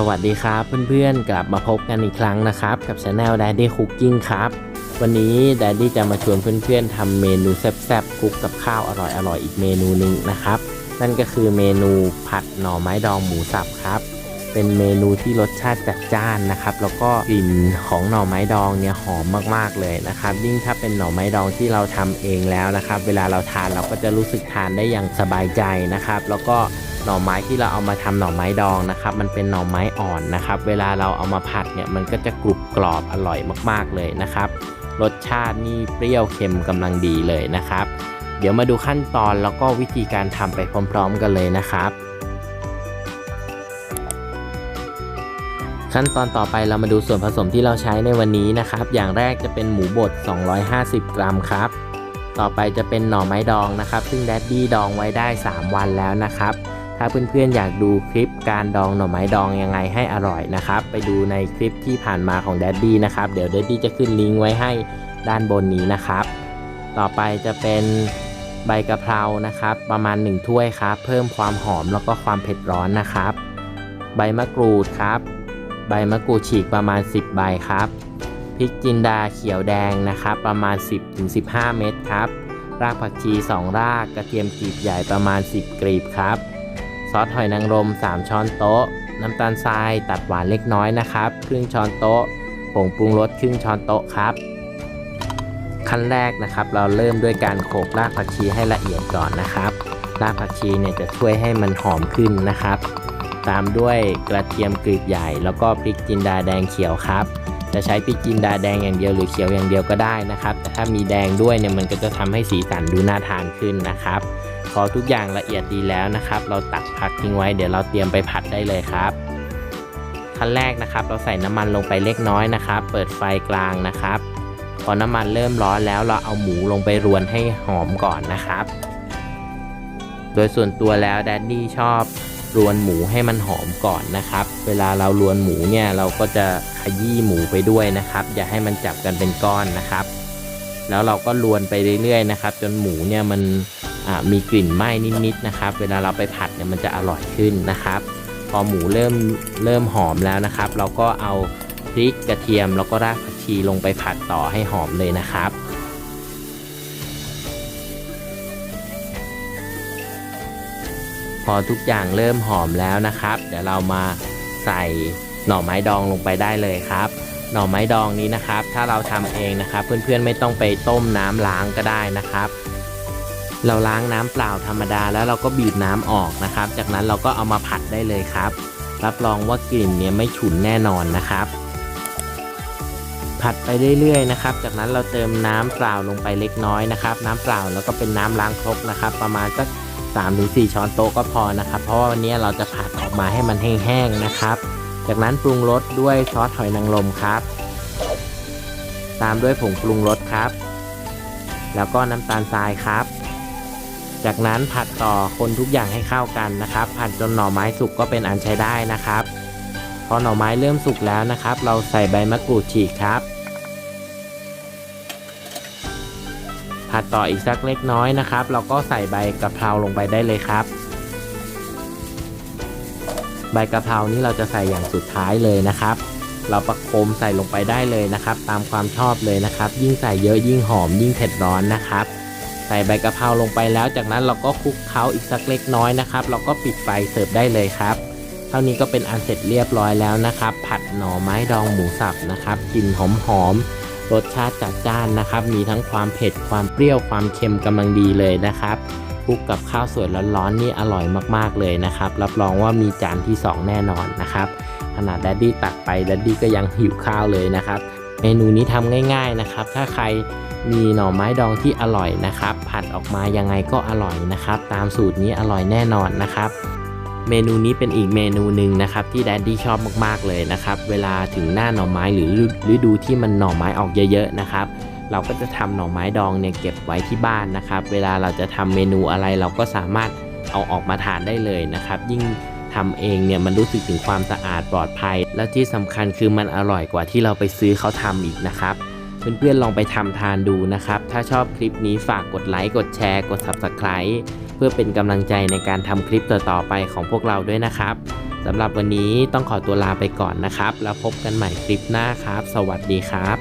สวัสดีครับเพื่อนๆ กลับมาพบกันอีกครั้งนะครับ กับช anel Daddy Cooking ครับ วันนี้ Daddy จะมาชวนเพื่อนๆทำเมนูแซ่บๆคุกกับข้าวอร่อยๆอีกเมนูหนึ่งนะครับ นั่นก็คือเมนูผัดหน่อไม้ดองหมูสับครับ เป็นเมนูที่รสชาติจัดจ้านนะครับ แล้วก็กลิ่นของหน่อไม้ดองเนี่ยหอมมากๆเลยนะครับ ยิ่งถ้าเป็นหน่อไม้ดองที่เราทำเองแล้วนะครับ เวลาเราทานเราก็จะรู้สึกทานได้อย่างสบายใจนะครับ แล้วก็ หน่อไม้ที่เราเอามาทำหน่อไม้ดองนะครับ มันเป็นหน่อไม้อ่อนนะครับ เวลาเราเอามาผัดเนี่ยมันก็จะกรุบกรอบอร่อยมาก ๆเลยนะครับ รสชาตินี่เปรี้ยวเค็มกำลังดีเลยนะครับ เดี๋ยวมาดูขั้นตอนแล้วก็วิธีการทำไปพร้อม ๆ กันเลยนะครับขั้นตอนต่อไปเรามาดูส่วนผสมที่เราใช้ในวันนี้นะครับ อย่างแรกจะเป็นหมูบด 250 กรัมครับ ต่อไปจะเป็นหน่อไม้ดองนะครับ ซึ่งแดดดี้ดองไว้ได้ 3 วันแล้วนะครับ ถ้าเพื่อนๆอยากดูคลิปการดองหน่อไม้ดองยังไงให้อร่อยนะครับ ไปดูในคลิปที่ผ่านมาของแดดดี้นะครับ เดี๋ยวแดดดี้จะขึ้นลิงก์ไว้ให้ด้านบนนี้นะครับ ต่อไปจะเป็นใบกะเพรานะครับ ประมาณ 1 ถ้วยครับ เพิ่มความหอมแล้วก็ความเผ็ดร้อนนะครับ ใบมะกรูดครับ ใบมะกรูดฉีกประมาณ 10 ใบครับพริกจินดาเขียวแดงนะครับ ประมาณ 10-15 เม็ดครับ รากผักชี 2 รากกระเทียมกลีบใหญ่ประมาณ 10กลีบครับ ซอสหอยนางรม 3 ช้อนโต๊ะ น้ำตาลทรายตัดหวานเล็กน้อยนะครับ ครึ่งช้อนโต๊ะ ผงปรุงรสครึ่งช้อนโต๊ะครับ ขั้นแรกนะครับเราเริ่มด้วยการโขลกรากผักชีให้ละเอียดก่อนนะครับ รากผักชีเนี่ยจะช่วยให้มันหอมขึ้นนะครับ ตามด้วยกระเทียมกลีบใหญ่ แล้วก็พริกจินดาแดงเขียวครับ จะใช้พริกจินดาแดงอย่างเดียวหรือเขียวอย่างเดียวก็ได้นะครับ แต่ถ้ามีแดงด้วยเนี่ยมันก็จะทำให้สีสันดูน่าทานขึ้นนะครับ พอทุกอย่างละเอียดดีแล้วนะครับ เราตักผักทิ้งไว้เดี๋ยวเราเตรียมไปผัดได้เลยครับขั้นแรกนะครับ เราใส่น้ำมันลงไปเล็กน้อยนะครับ เปิดไฟกลางนะครับ พอน้ำมันเริ่มร้อนแล้วเราเอาหมูลงไปรวนให้หอมก่อนนะครับ โดยส่วนตัวแล้วแดดดี้ชอบรวนหมูให้มันหอมก่อนนะครับ เวลาเรารวนหมูเนี่ยเราก็จะขยี้หมูไปด้วยนะครับ อย่าให้มันจับกันเป็นก้อนนะครับ แล้วเราก็รวนไปเรื่อยๆนะครับ จนหมูเนี่ยมัน มีกลิ่นไหม้นิดๆนะครับ เวลาเราไปผัดเนี่ยมันจะอร่อยขึ้นนะครับ พอหมูเริ่มเริ่มหอมแล้วนะครับ เราก็เอาพริกกระเทียมแล้วก็รากผักชีลงไปผัดต่อให้หอมเลยนะครับพอทุกอย่างเริ่มหอมแล้วนะครับ เดี๋ยวเรามาใส่หน่อไม้ดองลงไปได้เลยครับ หน่อไม้ดองนี้นะครับ ถ้าเราทำเองนะครับ เพื่อนๆไม่ต้องไปต้มน้ำล้างก็ได้นะครับ เราล้างน้ำเปล่าธรรมดาแล้วเราก็บีบน้ำออกนะครับ จากนั้นเราก็เอามาผัดได้เลยครับ รับรองว่ากลิ่นเนี่ยไม่ฉุนแน่นอนนะครับ ผัดไปเรื่อยๆนะครับ จากนั้นเราเติมน้ำเปล่าลงไปเล็กน้อยนะครับ น้ำเปล่าแล้วก็เป็นน้ำล้างครกนะครับ ประมาณสัก3-4 ช้อนโต๊ะก็พอนะครับ เพราะว่าวันนี้เราจะผัดออกมาให้มันแห้งๆนะครับ จากนั้นปรุงรสด้วยซอสหอยนางรมครับ ตามด้วยผงปรุงรสครับ แล้วก็น้ำตาลทรายครับ จากนั้นผัดต่อคนทุกอย่างให้เข้ากันนะครับ ผัดจนหน่อไม้สุกก็เป็นอันใช้ได้นะครับ พอหน่อไม้เริ่มสุกแล้วนะครับ เราใส่ใบมะกรูดฉีกครับ ผัดต่ออีกสักเล็กน้อยนะครับ เราก็ใส่ใบกะเพราลงไปได้เลยครับ ใบกะเพรานี้เราจะใส่อย่างสุดท้ายเลยนะครับ เราประโคมใส่ลงไปได้เลยนะครับ ตามความชอบเลยนะครับ ยิ่งใส่เยอะยิ่งหอมยิ่งเผ็ดร้อนนะครับ ใส่ใบกะเพราลงไปแล้ว จากนั้นเราก็คลุกเคล้าอีกสักเล็กน้อยนะครับ เราก็ปิดไฟเสิร์ฟได้เลยครับ เท่านี้ก็เป็นอันเสร็จเรียบร้อยแล้วนะครับ ผัดหน่อไม้ดองหมูสับนะครับกลิ่นหอมหอมๆรสชาติจัดจ้านนะครับ มีทั้งความเผ็ดความเปรี้ยวความเค็มกำลังดีเลยนะครับคลุกกับข้าวสวยร้อนๆนี่อร่อยมากๆเลยนะครับ รับรองว่ามีจานที่ 2 แน่นอนนะครับขนาดแดดดี้ตักไปแดดดี้ก็ยังหิวข้าวเลยนะครับ มนูนี้ทำง่ายๆนะครับ ถ้าใครมีหน่อไม้ดองที่อร่อยนะครับ ผัดออกมายังไงก็อร่อยนะครับ ตามสูตรนี้อร่อยแน่นอนนะครับ เมนูนี้เป็นอีกเมนูหนึ่งนะครับ ที่แดดดี้ชอบมากๆเลยนะครับ เวลาถึงหน้าหน่อไม้หรือฤดูที่มันหน่อไม้ออกเยอะๆนะครับเราก็จะทำหน่อไม้ดองเนี่ยเก็บไว้ที่บ้านนะครับ เวลาเราจะทำเมนูอะไรเราก็สามารถเอาออกมาทานได้เลยนะครับ ยิ่ง ทำเองเนี่ยมันรู้สึกถึงความสะอาดปลอดภัย และที่สำคัญคือมันอร่อยกว่าที่เราไปซื้อเขาทำอีกนะครับเพื่อนๆลองไปทำทานดูนะครับ ถ้าชอบคลิปนี้ฝากกดไลค์กดแชร์กด Subscribe เพื่อเป็นกำลังใจในการทำคลิปต่อๆไปของพวกเราด้วยนะครับสำหรับวันนี้ต้องขอตัวลาไปก่อนนะครับ แล้วพบกันใหม่คลิปหน้าครับ สวัสดีครับ